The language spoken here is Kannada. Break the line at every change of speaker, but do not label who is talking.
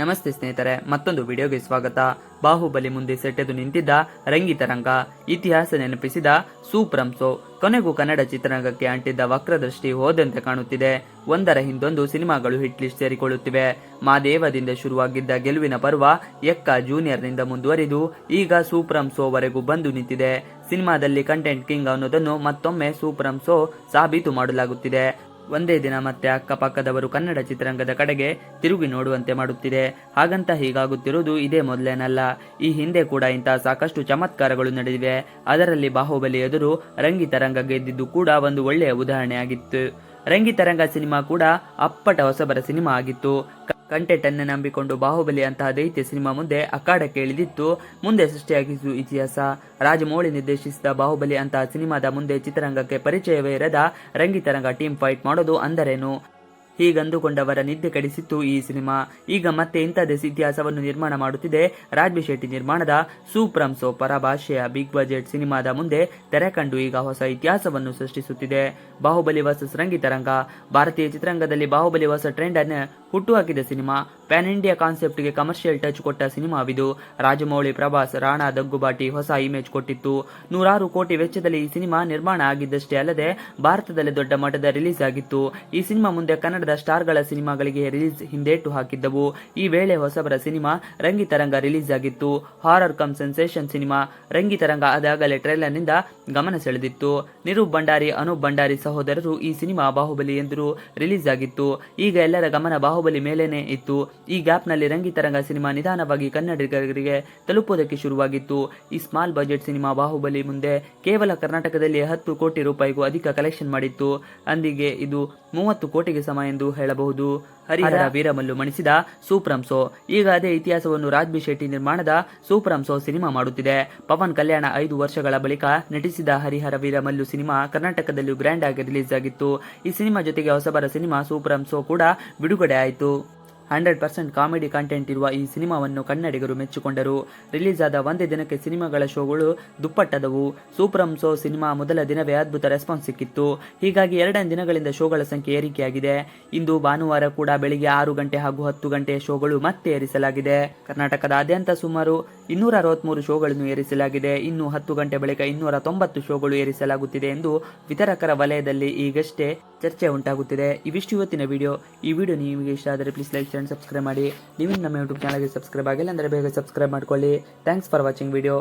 ನಮಸ್ತೆ ಸ್ನೇಹಿತರೆ, ಮತ್ತೊಂದು ವಿಡಿಯೋಗೆ ಸ್ವಾಗತ. ಬಾಹುಬಲಿ ಮುಂದೆ ಸೆಟ್ಟೆದು ನಿಂತಿದ್ದ ರಂಗಿತರಂಗ ಇತಿಹಾಸ ನೆನಪಿಸಿದ ಸೂಪ್ರಂಸೋ ಕೊನೆಗೂ ಕನ್ನಡ ಚಿತ್ರರಂಗಕ್ಕೆ ಅಂಟಿದ್ದ ವಕ್ರದೃಷ್ಟಿ ಹೋದಂತೆ ಕಾಣುತ್ತಿದೆ. ಒಂದರ ಹಿಂದೊಂದು ಸಿನಿಮಾಗಳು ಹಿಟ್ ಲಿಸ್ಟ್ ಸೇರಿಕೊಳ್ಳುತ್ತಿವೆ. ಮಾದೇವದಿಂದ ಶುರುವಾಗಿದ್ದ ಗೆಲುವಿನ ಪರ್ವ ಎಕ್ಕ ಜೂನಿಯರ್ನಿಂದ ಮುಂದುವರಿದು, ಈಗ ಸೂಪ್ರಂಸೋವರೆಗೂ ಬಂದು ನಿಂತಿದೆ. ಸಿನಿಮಾದಲ್ಲಿ ಕಂಟೆಂಟ್ ಕಿಂಗ್ ಅನ್ನೋದನ್ನು ಮತ್ತೊಮ್ಮೆ ಸೂಪ್ರಂಸೋ ಸಾಬೀತು ಮಾಡಲಾಗುತ್ತಿದೆ. ಒಂದೇ ದಿನ ಮತ್ತೆ ಅಕ್ಕಪಕ್ಕದವರು ಕನ್ನಡ ಚಿತ್ರರಂಗದ ಕಡೆಗೆ ತಿರುಗಿ ನೋಡುವಂತೆ ಮಾಡುತ್ತಿದೆ. ಹಾಗಂತ ಹೀಗಾಗುತ್ತಿರುವುದು ಇದೇ ಮೊದಲೇನಲ್ಲ. ಈ ಹಿಂದೆ ಕೂಡ ಇಂತಹ ಸಾಕಷ್ಟು ಚಮತ್ಕಾರಗಳು ನಡೆದಿವೆ. ಅದರಲ್ಲಿ ಬಾಹುಬಲಿ ಎದುರು ರಂಗಿತರಂಗ ಗೆದ್ದಿದ್ದು ಕೂಡ ಒಂದು ಒಳ್ಳೆಯ ಉದಾಹರಣೆಯಾಗಿತ್ತು. ರಂಗಿತರಂಗ ಸಿನಿಮಾ ಕೂಡ ಅಪ್ಪಟ ಹೊಸಬರ ಸಿನಿಮಾ ಆಗಿತ್ತು. ಕಂಟೆಂಟ್ ಅನ್ನು ನಂಬಿಕೊಂಡು ಬಾಹುಬಲಿ ಅಂತಹ ದೈತ್ಯ ಸಿನಿಮಾ ಮುಂದೆ ಅಖಾಡಕ್ಕೆ ಇಳಿದಿತ್ತು. ಮುಂದೆ ಸೃಷ್ಟಿಯಾಗಿದ್ದು ಇತಿಹಾಸ. ರಾಜಮೌಳಿ ನಿರ್ದೇಶಿಸಿದ ಬಾಹುಬಲಿ ಅಂತಹ ಸಿನಿಮಾದ ಮುಂದೆ ಚಿತ್ರರಂಗಕ್ಕೆ ಪರಿಚಯವೇ ಇರದ ರಂಗಿತರಂಗ ಟೀಮ್ ಫೈಟ್ ಮಾಡೋದು ಅಂದರೇನು? ಹೀಗಂದುಕೊಂಡವರ ನಿದ್ದೆ ಕಡಿಸಿತ್ತು ಈ ಸಿನಿಮಾ. ಈಗ ಮತ್ತೆ ಇಂಥದ್ದೇ ಇತಿಹಾಸವನ್ನು ನಿರ್ಮಾಣ ಮಾಡುತ್ತಿದೆ. ರಾಜ್ಬಿ ಶೆಟ್ಟಿ ನಿರ್ಮಾಣದ ಸೂಪ್ರಂಸೋ ಪರಭಾಷೆಯ ಬಿಗ್ ಬಜೆಟ್ ಸಿನಿಮಾದ ಮುಂದೆ ತೆರೆ ಕಂಡು ಈಗ ಹೊಸ ಇತಿಹಾಸವನ್ನು ಸೃಷ್ಟಿಸುತ್ತಿದೆ. ಬಾಹುಬಲಿ ವರ್ಸಸ್ ರಂಗಿತರಂಗ ಭಾರತೀಯ ಚಿತ್ರರಂಗದಲ್ಲಿ ಬಾಹುಬಲಿ ಹೊಸ ಟ್ರೆಂಡ್ ಅನ್ನು ಹುಟ್ಟುಹಾಕಿದ ಸಿನಿಮಾ. ಪ್ಯಾನ್ ಇಂಡಿಯಾ ಕಾನ್ಸೆಪ್ಟ್ಗೆ ಕಮರ್ಷಿಯಲ್ ಟಚ್ ಕೊಟ್ಟ ಸಿನಿಮಾವಿದು. ರಾಜಮೌಳಿ ಪ್ರಭಾಸ್, ರಾಣಾ ದಗ್ಗುಬಾಟಿ ಹೊಸ ಇಮೇಜ್ ಕೊಟ್ಟಿತ್ತು. ನೂರಾರು ಕೋಟಿ ವೆಚ್ಚದಲ್ಲಿ ಈ ಸಿನಿಮಾ ನಿರ್ಮಾಣ ಆಗಿದ್ದಷ್ಟೇ ಅಲ್ಲದೆ, ಭಾರತದಲ್ಲಿ ದೊಡ್ಡ ಮಟ್ಟದ ರಿಲೀಸ್ ಆಗಿತ್ತು. ಈ ಸಿನಿಮಾ ಮುಂದೆ ಕನ್ನಡದ ಸ್ಟಾರ್ಗಳ ಸಿನಿಮಾಗಳಿಗೆ ರಿಲೀಸ್ ಹಿಂದೇಟು ಹಾಕಿದ್ದವು. ಈ ವೇಳೆ ಹೊಸಬರ ಸಿನಿಮಾ ರಂಗಿತರಂಗ ರಿಲೀಸ್ ಆಗಿತ್ತು. Horror cum sensation cinema Rangitaranga ಅದಾಗಲೇ ಟ್ರೈಲರ್ನಿಂದ ಗಮನ ಸೆಳೆದಿತ್ತು. ನಿರೂಪ್ ಭಂಡಾರಿ, ಅನೂಪ್ ಭಂಡಾರಿ ಸಹೋದರರು ಈ ಸಿನಿಮಾ ಬಾಹುಬಲಿ ಎಂದರು. ರಿಲೀಸ್ ಆಗಿತ್ತು. ಈಗ ಎಲ್ಲರ ಗಮನ ಬಾಹುಬಲಿ ಮೇಲೇನೆ ಇತ್ತು. ಈ ಗ್ಯಾಪ್ನಲ್ಲಿ ರಂಗಿತರಂಗ ಸಿನಿಮಾ ನಿಧಾನವಾಗಿ ಕನ್ನಡಿಗರಿಗೆ ತಲುಪುವುದಕ್ಕೆ ಶುರುವಾಗಿತ್ತು. ಈ ಸ್ಮಾಲ್ ಬಜೆಟ್ ಸಿನಿಮಾ ಬಾಹುಬಲಿ ಮುಂದೆ ಕೇವಲ ಕರ್ನಾಟಕದಲ್ಲಿ ಹತ್ತು ಕೋಟಿ ರೂಪಾಯಿಗೂ ಅಧಿಕ ಕಲೆಕ್ಷನ್ ಮಾಡಿತ್ತು. ಅಂದಿಗೆ ಇದು ಮೂವತ್ತು ಕೋಟಿಗೆ ಸಮ ಎಂದು ಹೇಳಬಹುದು. ಹರಿಹರ ವೀರಮಲ್ಲು ಮಣಿಸಿದ ಸೂಪ್ರಂಸೋ ಈಗ ಅದೇ ಇತಿಹಾಸವನ್ನು ರಾಜ್ಬಿ ಶೆಟ್ಟಿ ನಿರ್ಮಾಣದ ಸೂಪ್ರಂಸೋ ಸಿನಿಮಾ ಮಾಡುತ್ತಿದೆ. ಪವನ್ ಕಲ್ಯಾಣ ಐದು ವರ್ಷಗಳ ಬಳಿಕ ನಟಿಸಿದ ಹರಿಹರ ವೀರಮಲ್ಲು ಸಿನಿಮಾ ಕರ್ನಾಟಕದಲ್ಲೂ ಗ್ರ್ಯಾಂಡ್ ಆಗಿ ರಿಲೀಸ್ ಆಗಿತ್ತು ಈ ಸಿನಿಮಾ ಜೊತೆಗೆ ಹೊಸಬರ ಸಿನಿಮಾ ಸೂಪ್ರಂಸೋ ಕೂಡ ಬಿಡುಗಡೆ ಆಯಿತು. ಹಂಡ್ರೆಡ್ ಪರ್ಸೆಂಟ್ ಕಾಮಿಡಿ ಕಂಟೆಂಟ್ ಇರುವ ಈ ಸಿನಿಮಾವನ್ನು ಕನ್ನಡಿಗರು ಮೆಚ್ಚಿಕೊಂಡರು. ರಿಲೀಸ್ ಆದ ಒಂದೇ ದಿನಕ್ಕೆ ಸಿನಿಮಾಗಳ ಶೋಗಳು ದುಪ್ಪಟ್ಟದವು. ಸೂಪ್ರಂ ಸೋ ಸಿನಿಮಾ ಮೊದಲ ದಿನವೇ ಅದ್ಭುತ ರೆಸ್ಪಾನ್ಸ್ ಸಿಕ್ಕಿತ್ತು. ಹೀಗಾಗಿ ಎರಡನೇ ದಿನಗಳಿಂದ ಶೋಗಳ ಸಂಖ್ಯೆ ಏರಿಕೆಯಾಗಿದೆ. ಇಂದು ಭಾನುವಾರ ಕೂಡ ಬೆಳಿಗ್ಗೆ ಆರು ಗಂಟೆ ಹಾಗೂ ಹತ್ತು ಗಂಟೆಯ ಶೋಗಳು ಮತ್ತೆ ಏರಿಸಲಾಗಿದೆ. ಕರ್ನಾಟಕದಾದ್ಯಂತ ಸುಮಾರು ಇನ್ನೂರ ಅರವತ್ಮೂರು ಶೋಗಳನ್ನು ಏರಿಸಲಾಗಿದೆ. ಇನ್ನು ಹತ್ತು ಗಂಟೆ ಬಳಿಕ ಇನ್ನೂರ ತೊಂಬತ್ತು ಶೋಗಳು ಏರಿಸಲಾಗುತ್ತಿದೆ ಎಂದು ವಿತರಕರ ವಲಯದಲ್ಲಿ ಈಗಷ್ಟೇ ಚರ್ಚೆ ಉಂಟಾಗುತ್ತಿದೆ. ಇವಿಷ್ಟು ಇವತ್ತಿನ ವಿಡಿಯೋ. ಈ ವಿಡಿಯೋ ನಿಮಗೆ ಇಷ್ಟ ಆದರೆ ಪ್ಲೀಸ್ ಲೈಕ್ ಸಬ್ಸ್ಕ್ರೈಬ್ ಮಾಡಿ. ನೀವು ನಮ್ಮ ಯೂಟ್ಯೂಬ್ ಚಾನಲ್ಗೆ ಸಬ್ಸ್ಕ್ರೈಬ್ ಆಗಿಲ್ಲ ಅಂದರೆ ಬೇಗ ಸಬ್ಸ್ಕ್ರೈಬ್ ಮಾಡ್ಕೊಳ್ಳಿ. Thanks for watching video